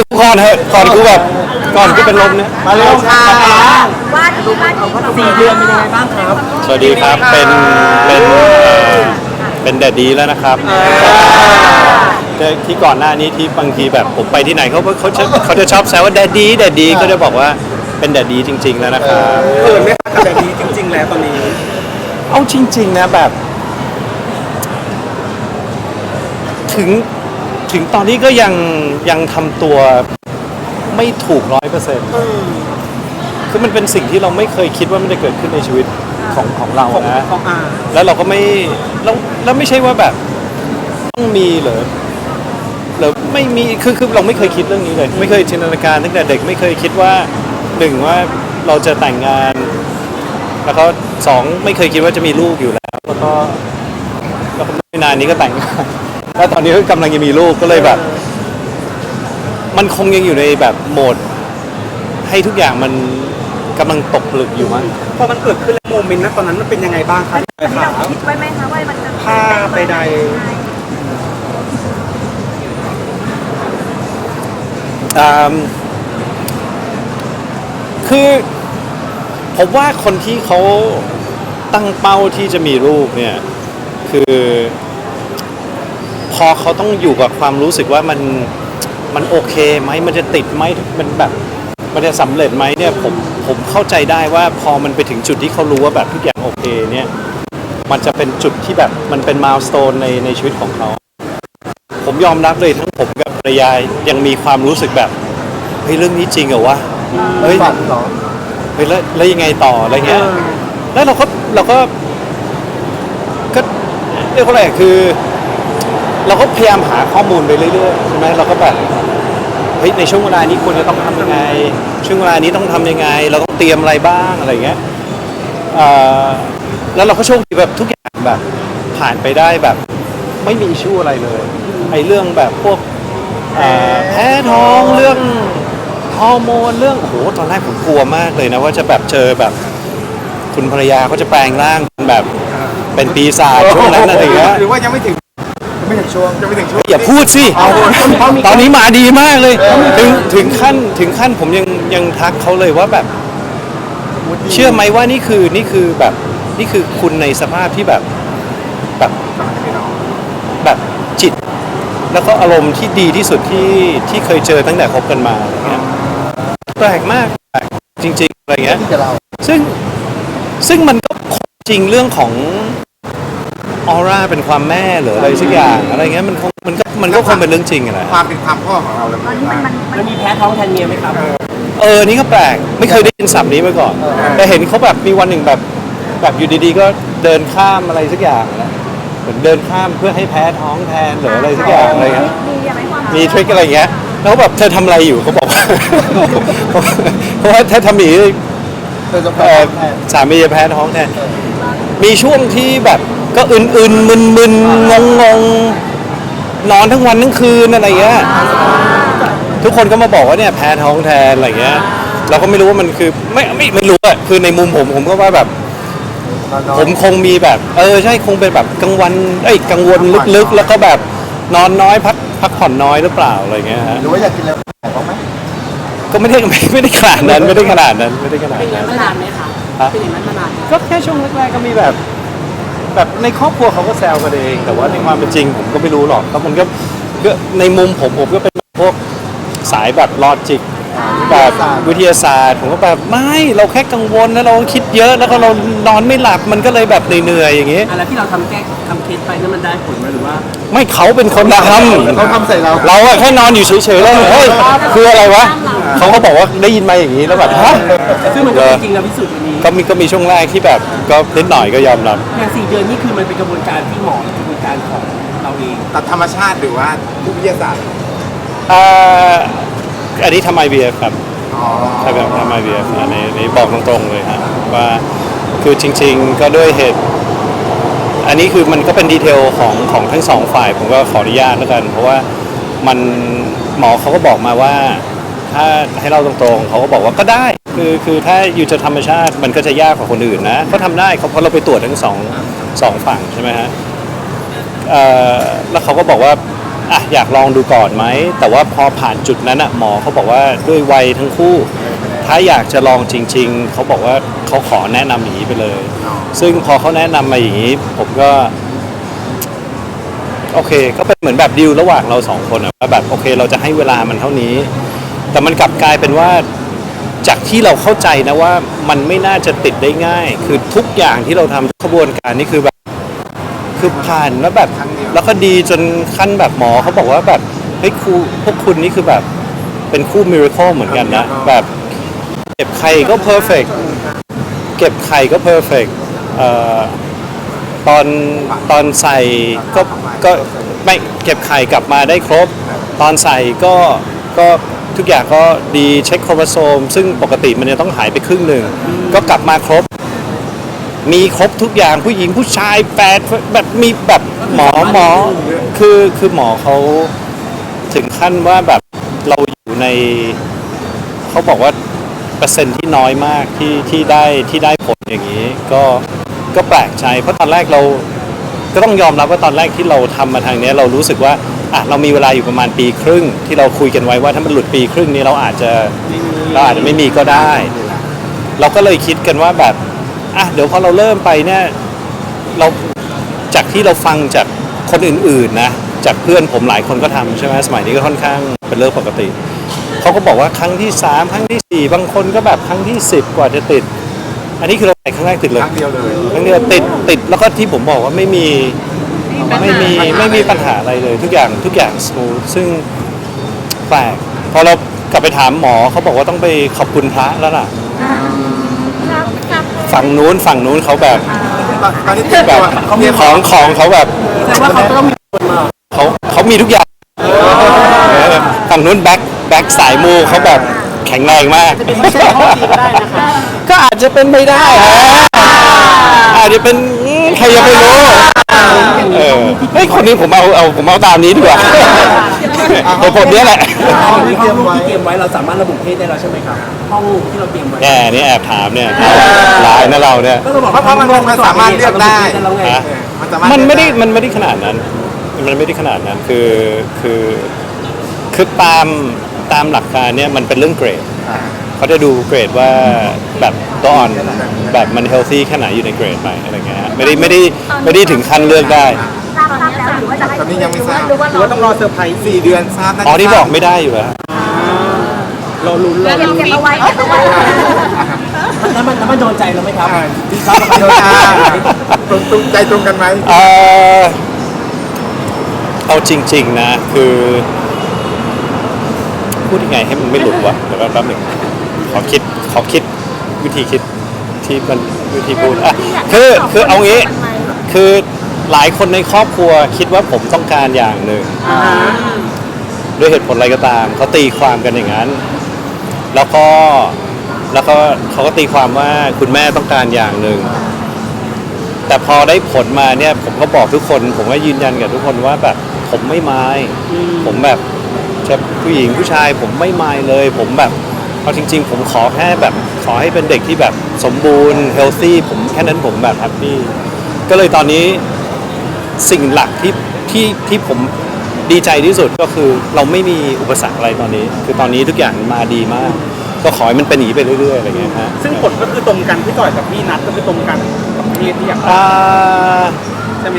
อยู่ก่อนเถอะก่อนกูแบบก่อนกูเป็นลมเนี่ยมาเร็วค่ะว่าที่ว่าที่สี่เดือนเป็นยังไงบ้างครับ สวัสดีครับเป็นเป็นเอ่อเป็นแดดดีแล้วนะครับแต่ที่ก่อนหน้านี้ที่บางทีแบบผมไปที่ไหนเขาเขาจะเขาจะชอบแซวว่าแดดดีแดดดีก็จะบอกว่าเป็นแดดดีจริง ๆ แล้วนะครับเกินไหมครับแบบนี้จริง ๆ แล้วตอนนี้ เอาจริง ๆ นะแบบ ถึง ถึงตอนนี้ก็ยังยังทำตัวไม่ถูกร้อยเปอร์เซ็นต์คือมันเป็นสิ่งที่เราไม่เคยคิดว่ามันจะเกิดขึ้นในชีวิตของของเราของนะของอาแล้วเราก็ไม่แล้วแล้วไม่ใช่ว่าแบบต้องมีเหรอหรือไม่มีคือคือเราไม่เคยคิดเรื่องนี้เลย ไม่เคยจินตนาการตั้งแต่เด็กไม่เคยคิดว่าหนึ่งว่าเราจะแต่งงาน แล้วก็สองไม่เคยคิดว่าจะมีลูกอยู่แล้ว แล้วก็แล้วก็ไม่นานนี้ก็แต่งงาน แล้วตอนนี้ก็กำลังจะมีลูกก็เลยแบบ มันคงยังอยู่ในแบบโหมด ให้ทุกอย่างมันกำลังตกผลึกอยู่มั้งพอมันเกิดขึ้นแล้วโมเมนต์นั้นตอนนั้นมันเป็นยังไงบ้างครับที่เราคิดไว้ไหมคะว่ามันจะภาพใดอืมคือผมว่าคนที่เขาตั้งเป้าที่จะมีลูกเนี่ย คือพ อเขาต้องอยู่กับความรู้สึกว่ามันมันโอเคไหมมันจะติดไหมมันแบบมันจะสำเร็จไหมเนี่ยผมผมเข้าใจได้ว่าพอมันไปถึงจุดที่เขารู้ว่าแบบทุกอย่างโอเคเนี่ยมันจะเป็นจุดที่แบบมันเป็นมาลสโตนในในชีวิตของเขา ผมยอมรับเลยทั้งผมกับภรรยายังมีความรู้สึกแบบเฮ้ยเรื่องนี้จริงเหรอวะเฮ้ยฝันเหรอเฮ้ยแล้วแล้วยังไงต่ออะไรเงี้ยแล้วเราก็เราก็ก็เรียกว่าอะไรคือ เราก็พยายามหาข้อมูลไปเรื่อยๆใช่ไหมเราก็แบบเฮ้ยในช่วงเวลานี้ควรจะต้องทำยังไง ช่วงเวลานี้ต้องทำยังไง เราต้องเตรียมอะไรบ้างอะไรเงี้ยเอ่อแล้วเราก็โชคดีแบบทุกอย่างแบบผ่านไปได้แบบไม่มีชชูอะไรเลยไอ้เรื่องแบบพวกเอ่อแพ้ท้องเรื่องฮอร์โมนเรื่องโอ้โหตอนแรกผมกลัวมากเลยนะว่าจะแบบเจอแบบคุณภรรยาเขาจะแปลงร่างเป็นแบบเป็นปีศาจช่วงนั้นอะไรอย่างเงี้ย หรือว่ายังไม่ถึง ไม่ถึงช่วงยังไม่ถึงช่วง อย่าพูดสิตอนนี้มาดีมากเลย ถึงถึงขั้นถึงขั้นผมยังยังทักเขาเลยว่าแบบ เชื่อไหมว่านี่คือนี่คือแบบนี่คือคุณในสภาพที่แบบแบบแบบจิต แล้วก็อารมณ์ที่ดีที่สุดที่ที่เคยเจอตั้งแต่คบกันมาอะไรเงี้ยแปลกมากแปลกจริง ๆอะไรเงี้ยที่จะเราซึ่งซึ่งมันก็จริงเรื่องของ ออร่าเป็นความแม่หรืออะไรสักอย่างอะไรเงี้ยมันคงมันก็มันก็คงเป็นเรื่องจริงอะแหละความเป็นความพ่อของเราเลยตอนนี้มันมันมัมันนมีแพ้ท้องแทนเมียไหมครับ เออนี่ก็แปลกไม่เคยได้ยินศัพท์นี้มาก่อน แต่เห็นเขาแบบมีวันหนึ่งแบบแบบอยู่ดีๆ ก็เดินข้ามอะไรสักอย่างนะเหมือนเดินข้ามเพื่อให้แพ้ท้องแทนหรืออะไรสักอย่างอะไรเงี้ยมีอะไรความมีทริคอะไรเงี้ยแล้วแบบเธอทำอะไรอยู่เขาบอกว่าเพราะว่าถ้าทำอย่างนี้เธอจะเอ่อสามีจะแพ้ท้องแทน มีช่วงที่แบบก็อื่นๆมึนๆงงๆนอนทั้งวันทั้งคืนอะไรเงี้ยทุกคนก็มาบอกว่าเนี่ยแพ้ท้องแทนอะไรเงี้ยเราก็ไม่รู้ว่ามันคือไม่ไม่ไม่รู้อะคือในมุมผมผมก็ว่าแบบ ผมคงมีแบบ เออใช่คงเป็นแบบกังวลเอ้ยกังวลลึกๆ แล้วก็แบบนอนน้อยพักพักผ่อนน้อยหรือเปล่าอะไรเงี้ยฮะหรือว่าอยากกินแล้วบ้างไหมก็ไม่ได้ไม่ไม่ได้ขนาดนั้นไม่ได้ขนาดนั้นไม่ได้ขนาดนั้นมานานไหมคะ ฮะเป็นอย่างนั้นมานานไหมก็แค่ช่วงแรกๆก็มีแบบ แบบในครอบครัวเขาก็แซวกันเอง แต่ว่าในความเป็นจริงผมก็ไม่รู้หรอกแล้วผมก็ก็ในมุมผมผมก็เป็นพวกสายแบบลอจิกแบบวิทยาศาสตร์ผมก็แบบไม่เราแค่กังวลแล้วเราคิดเยอะแล้วก็เรานอนไม่หลับมันก็เลยแบบเหนื่อยๆอย่างงี้อะแล้วที่เราทำแก้ทำเคสไปนั่นมันได้ผลไหมหรือว่าไม่เขาเป็นคนทำเขาทำใส่เราเราอะแค่นอนอยู่เฉยๆแล้วเฮ้ยคืออะไรวะเขาก็บอกว่าได้ยินมาอย่างนี้แล้วแบบฮะซึ่งมันก็เป็นจริงเราพิสูจน์วันนี้ ก็มีก็มีช่วงแรกที่แบบก็นิดหน่อยก็ยอมรับอย่างสี่เดือนนี่คือมันเป็นกระบวนการที่หมอหรือกระบวนการของเราเองตัดธรรมชาติหรือว่าผู้วิทยาศาสตร์เอ่ออันนี้ทำ IVF ครับอ๋อใช่ครับทำ IVF อันนี้อันนี้บอกตรงๆเลยฮะว่าคือจริง ๆ ก็ด้วยเหตุ อันนี้คือมันก็เป็นดีเทลของของทั้งสองฝ่าย ผมก็ขออนุญาตแล้วกัน เพราะว่ามันหมอเขาก็บอกมาว่า ถ้าให้เราตรงๆเขาก็บอกว่าก็ได้ คือคือถ้าอยู่จะธรรมชาติมันก็จะยากกว่าคนอื่นนะเขาทำได้เขาเพราะเราไปตรวจทั้งสองสองฝั่งใช่ไหมฮะเอ่อแล้วเขาก็บอกว่าอะอยากลองดูก่อนไหม แต่ว่าพอผ่านจุดนั้นอะหมอเขาบอกว่าด้วยวัยทั้งคู่ ถ้าอยากจะลองจริง ๆ เขาบอกว่าเขาขอแนะนำอย่างนี้ไปเลย ซึ่งพอเขาแนะนำมาอย่างนี้ ผมก็โอเคก็เป็นเหมือนแบบดีลระหว่างเราสองคนอะว่าแบบโอเค เราจะให้เวลามันเท่านี้ แต่มันกลับกลายเป็นว่า จากที่เราเข้าใจนะว่ามันไม่น่าจะติดได้ง่าย คือทุกอย่างที่เราทำทุกกระบวนการนี่คือแบบคือผ่านแล้วแบบ แล้วก็ดีจนขั้นแบบหมอเขาบอกว่าแบบเฮ้ยครูพวกคุณนี่คือแบบเป็นคู่มิราเคิลเหมือนกันนะ แบบเก็บไข่ก็เพอร์เฟกเก็บไข่ก็เพอร์เฟกตอนตอนใส่ก็ก็ไม่เก็บไข่กลับมาได้ครบ ตอนใส่ก็ก็ ทุกอย่างก็ดีเช็คโครโมโซม ซึ่งปกติมันจะต้องหายไปครึ่งหนึ่ง ก็กลับมาครบ มีครบทุกอย่างผู้หญิงผู้ชายแปดแบบมีแบบหมอหมอ คือคือหมอเขาถึงขั้นว่าแบบเราอยู่ใน เขาบอกว่าเปอร์เซ็นต์ที่น้อยมากที่ที่ได้ที่ได้ผลอย่างนี้ ก็ก็แปลกใจเพราะตอนแรกเราก็ต้องยอมรับว่าตอนแรกที่เราทำมาทางนี้เรารู้สึกว่า อะเรามีเวลาอยู่ประมาณปีครึ่ง ที่เราคุยกันไว้ว่าถ้ามันหลุดปีครึ่งนี้เราอาจจะเราอาจจะไม่มีก็ได้ เราก็เลยคิดกันว่าแบบอะเดี๋ยวพอเราเริ่มไปเนี่ยเราจากที่เราฟังจากคนอื่นๆนะจากเพื่อนผมหลายคนก็ทำใช่ไหมสมัยนี้ก็ค่อนข้างเป็นเรื่องปกติเขาก็บอกว่าครั้งที่สามครั้งที่สี่บางคนก็แบบครั้งที่สิบกว่าจะติด อันนี้คือเราไปครั้งแรกติดเลยครั้งเดียวเลยครั้งเดียวติดติดแล้วก็ที่ผมบอกว่าไม่มี ไม่มีไม่มีปัญหาอะไรเลย ทุกอย่างทุกอย่างสมูทซึ่งแปลกพอเรากลับไปถามหมอเขาบอกว่าต้องไปขอบคุณพระแล้วล่ะ ฝั่งนู้นฝั่งนู้นเขาแบบตอนตอนนี้เตรียมแบตับวเขามีของของเขาแบบแต่ว่าเขาต้องมีคนมาเขาเขามีทุกอย่างเออฝั่งนู้นแบ็คแบ็คสายมูเขาแบบแข็งแรงมากไม่ใช่ข้อดีก็ได้นะคะก็อาจจะเป็นไม่ได้ฮะอาจจะเป็นอืมใครจะไปรู้ เออเฮ้ยคนนี้ผมเอาเอาผมเอาตามนี้ดีกว่าเหตุผลเนี้ยแหละห้องที่เตรียมไว้ที่เตรียมไว้เราสามารถระบุเพศได้แล้วใช่ไหมครับห้องที่เราเตรียมไว้แน่นี่แอบถามเนี่ยหลายนะเราเนี่ย ก็เราบอกเพราะเพราะมันมันสามารถเลือกได้ แล้วไงฮะ มันสามารถมันไม่ได้เลือกมันไม่ได้ขนาดนั้น มันไม่ได้ขนาดนั้นคือคือคือตามตามหลักการเนี่ยมันเป็นเรื่องเกรดอ่า เขาจะดูเกรดว่าแบบตัวอ่อนแบบมันเฮลซี่แค่ไหนอยู่ในเกรดไปอะไรเงี้ยฮะไม่ได้ไม่ได้ไม่ได้ถึงขั้นเลือกได้ทราบทราบแล้วหรือว่าจะให้ตอนนี้ยังไม่ทราบหรือว่าหรือว่าต้องรอเซอร์ไพรส์สี่เดือนทราบน่าจะอ๋อนี่บอกไม่ได้อยู่แล้วรอลุ้นรอเก็บลุ้น เก็บเอาไว้เก็บเอาไว้แล้วมันแล้วมันโดนใจเราไหมครับอ่าดีครับเดี๋ยวอ่าตรงตรงใจตรงกันไหมเอ่อเอาจริง ๆ นะ คือ พูดยังไงให้มันไม่หลุดวะเดี๋ยวแป๊บหนึ่ง ขอคิดขอคิดวิธีคิดที่มันวิธีพูดอะคือคือเอางี้คือหลายคนในครอบครัวคิดว่าผมต้องการอย่างหนึ่งด้วยเหตุผลอะไรก็ตามเขาตีความกันอย่างนั้น แล้วก็แล้วก็เขาก็ตีความว่าคุณแม่ต้องการอย่างหนึ่งแต่พอได้ผลมาเนี่ย ผมก็บอกทุกคน ผมก็ยืนยันกับทุกคนว่าแบบผมไม่ไม้ผมแบบจะผู้หญิงผู้ชายผมไม่ไม้เลย ผมแบบ เอาจริง ๆ ผมขอแค่แบบขอให้เป็นเด็กที่แบบสมบูรณ์เฮลซี่ผมแค่นั้นผมแบบแฮปปี้ก็เลยตอนนี้สิ่งหลักที่ที่ที่ผมดีใจที่สุดก็คือเราไม่มีอุปสรรคอะไรตอนนี้ คือตอนนี้ทุกอย่างมาดีมาก ก็ขอให้มันเป็นอย่างนี้ไปเรื่อยๆอะไรเงี้ยฮะซึ่งผลก็คือตรงกันพี่ต่อยกับพี่นัทก็คือตรงกันกับเพศที่อยากได้อ่าใช่ไหม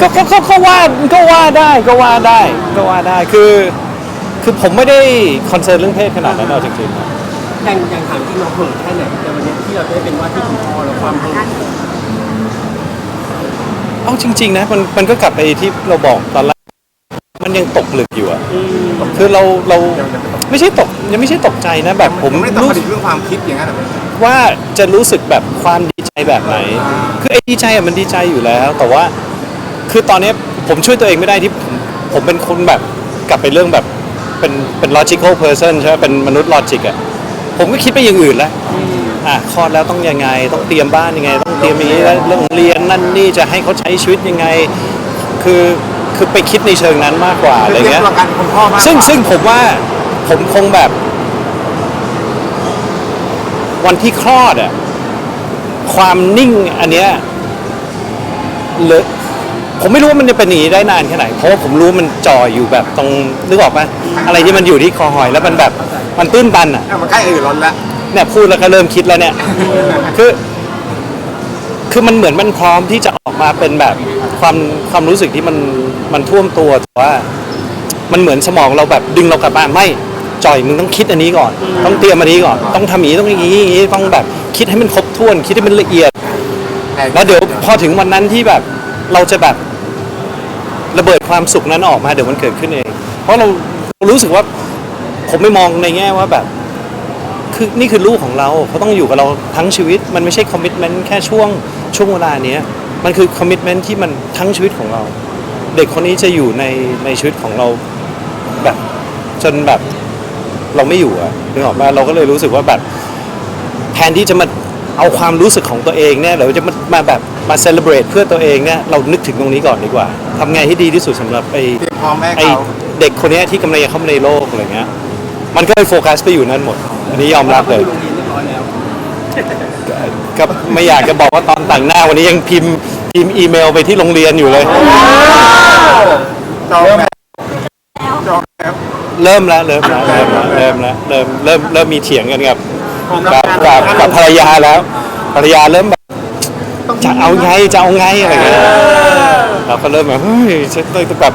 ก็ก็ก็ก็ว่าก็ว่าได้ก็ว่าได้ก็ว่าได้คือ คือผมไม่ได้คอนเซิร์นเรื่องเพศขนาดนั้นเอาจริงๆนะอย่างอย่างถามที่เราเผิ่แค่ไหนแต่วันนี้ที่เราได้เป็นว่าที่คุณพ่อแล้วความเผิ่เอาจริง ๆ นะมันมันก็กลับไปที่เราบอกตอนแรกมันยังตกหลึกอยู่อะคือเราเราไม่ใช่ตกยังไม่ใช่ตกใจนะแบบผมไม่ต้องรู้มาถึงเรื่องความคิดอย่างนั้นหรอกว่าจะรู้สึกแบบความดีใจแบบไหน คือไอ้ดีใจอะมันดีใจอยู่แล้ว แต่ว่า คือตอนนี้ผมช่วยตัวเองไม่ได้ที่ผมผมเป็นคนแบบกลับไปเรื่องแบบ เป็นเป็น logical person ใช่ไหมเป็นมนุษย์ logic อะผมก็คิดไปอย่างอื่นแล้วอะคลอดแล้วต้องยังไง ต้องเตรียมบ้านยังไง ต้องเตรียมอย่างนี้แล้วเรื่องเรียนนั่นนี่จะให้เขาใช้ชีวิตยังไง คือคือไปคิดในเชิงนั้นมากกว่าอะไรเรียเงี้กยตัวกันคุณพ่อมากกว่าซึ่งซึ่งผมว่าผมคงแบบ วันที่คลอดอะความนิ่งอันเนี้ยเลอะ ผมไม่รู้ว่ามันจะเป็นอย่างนี้ได้นานแค่ไหน เพราะว่าผมรู้มันจ่ออยู่แบบตรงนึกออกปะอะไรที่มันอยู่ที่คอหอยแล้วมันแบบมันตื้นตันอะอะมันใกล้อื่นร้อนแล้วเนี่ยพูดแล้วก็เริ่มคิดแล้วเนี่ยคือ คือมันเหมือนมันพร้อมที่จะออกมาเป็นแบบความความรู้สึกที่มันมันท่วมตัวแต่ว่า มันเหมือนสมองเราแบบดึงเรากลับมาไม่จ่อยมึงต้องคิดอันนี้ก่อน ต้องเตรียมอันนี้ก่อน ต้องทำอย่างนี้ต้องอย่างนี้อย่างนี้ต้องแบบคิดให้มันครบถ้วน คิดให้มันละเอียด แล้วเดี๋ยวพอถึงวันนั้นที่แบบเราจะแบบ ระเบิดความสุขนั้นออกมาเดี๋ยวมันเกิดขึ้นเอง เพราะเราเรารู้สึกว่าผมไม่มองในแง่ว่าแบบคือนี่คือลูกของเราเขาต้องอยู่กับเราทั้งชีวิต มันไม่ใช่คอมมิชเมนต์แค่ช่วงช่วงเวลาเนี้ยมันคือคอมมิชเมนต์ที่มันทั้งชีวิตของเรา เด็กคนนี้จะอยู่ในในชีวิตของเราแบบจนแบบเราไม่อยู่อะนึกออกมาเราก็เลยรู้สึกว่าแบบแทนที่จะมา เอาความรู้สึกของตัวเองเนี่ยเราจะมามาแบบมาเซเลบรตเพื่อตัวเองเนี่ยเรานึกถึงตรงนี้ก่อนดีกว่าทำไงให้ดีที่สุดสำหรับไอ้เตรียมพร้อมแม่ไอ้เขาเด็กคนเนี้ยที่กำลังจะเข้ามาในโลกอะไรเงี้ยมันก็เลยโฟกัสไปอยู่นั่นหมด อันนี้ยอมรับเลยโรงเรียนเรียบร้อยแล้วก็ไม่อยากจะบอกว่าตอนแต่งหน้าวันนี้ยังพิมพ์พิมพ์อีเมลไปที่โรงเรียนอยู่เลย จองแล้วจองแล้ว เริ่มแล้วเริ่มแล้วเริ่มแล้วเริ่มแล้วเริ่มเริ่มเริ่มมีเถียงกันกับ กับกับกับภรรยาแล้ว ภรรยาเริ่มแบบจะเอาไงจะเอาไงอะไรเงี้ยเราก็เริ่มแบบเฮ้ยฉันต้องแบบ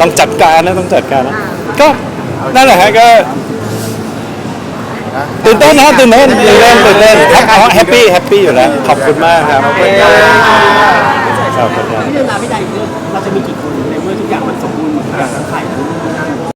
ต้องจัดการนะต้องจัดการนะก็นั่นแหละฮะก็ตื่นเต้นนะตื่นเต้นตื่นเต้นตื่นเต้นแฮปปี้แฮปปี้อยู่แล้วขอบคุณมากครับขอบคุณครับขอบคุณครับพี่เรื่องราวพี่ใดเรื่องเราจะมีกี่คนในเมื่อทุกอย่างมันสมบูรณ์หมดทุกอย่างทั้งไข่ทั้ง